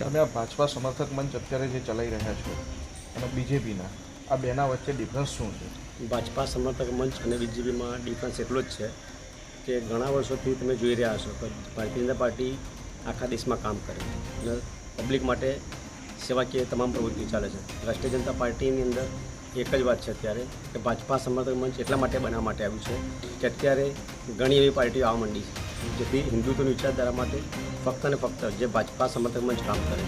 તમે આ ભાજપા સમર્થક મંચ અત્યારે જે ચલાવી રહ્યા છો અને બીજેપીના, આ બેના વચ્ચે ડિફરન્સ શું છે? ભાજપા સમર્થક મંચ અને બીજેપીમાં ડિફરન્સ એટલો જ છે કે ઘણા વર્ષોથી તમે જોઈ રહ્યા હશો કે ભારતીય જનતા પાર્ટી આખા દેશમાં કામ કરે અને પબ્લિક માટે સેવાકીય તમામ પ્રવૃત્તિ ચાલે છે. રાષ્ટ્રીય જનતા પાર્ટીની અંદર એક જ વાત છે અત્યારે કે ભાજપા સમર્થક મંચ એટલા માટે બનાવવા માટે આવ્યું છે કે અત્યારે ઘણી એવી પાર્ટીઓ આવવા માંડી છે. જેથી હિન્દુત્વની વિચારધારા માટે ફક્ત ને ફક્ત જે ભાજપા સમર્થક મંચ કામ કરે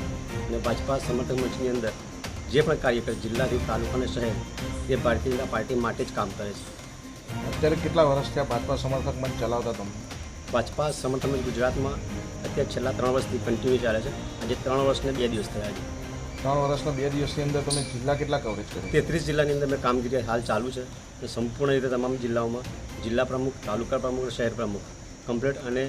અને ભાજપા સમર્થક મંચની અંદર જે પણ કાર્ય કરે જિલ્લાથી તાલુકા અને શહેર એ ભારતીય જનતા પાર્ટી માટે જ કામ કરે છે અત્યારે કેટલા વર્ષ થયા ભાજપા સમર્થક મંચ ચલાવતા તમે? ભાજપા સમર્થન મંચ ગુજરાતમાં અત્યારે છેલ્લા ત્રણ વર્ષથી કન્ટિન્યુ ચાલે છે. આજે ત્રણ વર્ષને બે દિવસ થયા છે. ત્રણ વર્ષના બે દિવસની અંદર તમે જિલ્લા કેટલા કવરેજ કર્યા? તેત્રીસ જિલ્લાની અંદર મેં કામગીરી હાલ ચાલુ છે. અને સંપૂર્ણ રીતે તમામ જિલ્લાઓમાં જિલ્લા પ્રમુખ તાલુકા પ્રમુખ શહેર પ્રમુખ કમ્પ્લીટ અને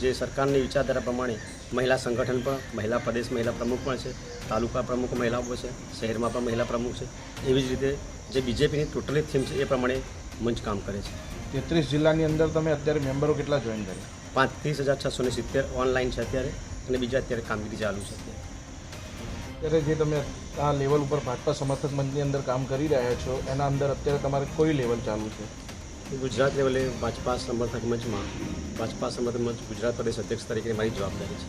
જે સરકારની વિચારધારા પ્રમાણે મહિલા સંગઠન પણ મહિલા પ્રદેશ મહિલા પ્રમુખ પણ છે તાલુકા પ્રમુખ મહિલાઓ છે શહેરમાં પણ મહિલા પ્રમુખ છે. એવી જ રીતે જે બીજેપીની ટોટલી થીમ છે એ પ્રમાણે મંચ કામ કરે છે. તેત્રીસ જિલ્લાની અંદર તમે અત્યારે મેમ્બરો કેટલા જોઈન કર્યા? પાંચ ત્રીસ હજાર છસો ને સિત્તેર ઓનલાઈન છે અત્યારે અને બીજા અત્યારે કામગીરી ચાલુ છે અત્યારે જે તમે આ લેવલ ઉપર ભાજપા સમર્થક મંચની અંદર કામ કરી રહ્યા છો એના અંદર અત્યારે તમારે કોઈ લેવલ ચાલુ છે? ગુજરાત લેવલે ભાજપા સમર્થક મંચમાં ભાજપા સમર્થક મંચ ગુજરાત પ્રદેશ અધ્યક્ષ તરીકે મારી જવાબદારી છે.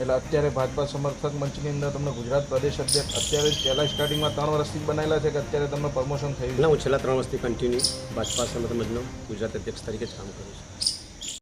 એટલે અત્યારે ભાજપા સમર્થક મંચની અંદર તમને ગુજરાત પ્રદેશ અધ્યક્ષ અત્યારે પહેલાં સ્ટાર્ટિંગમાં ત્રણ વર્ષથી બનાવેલા છે કે અત્યારે તમને પ્રમોશન થયું ના હું છેલ્લા ત્રણ વર્ષથી કન્ટિન્યુ ભાજપા સમર્થક મંચનો ગુજરાત અધ્યક્ષ તરીકે જ કામ કરું છું.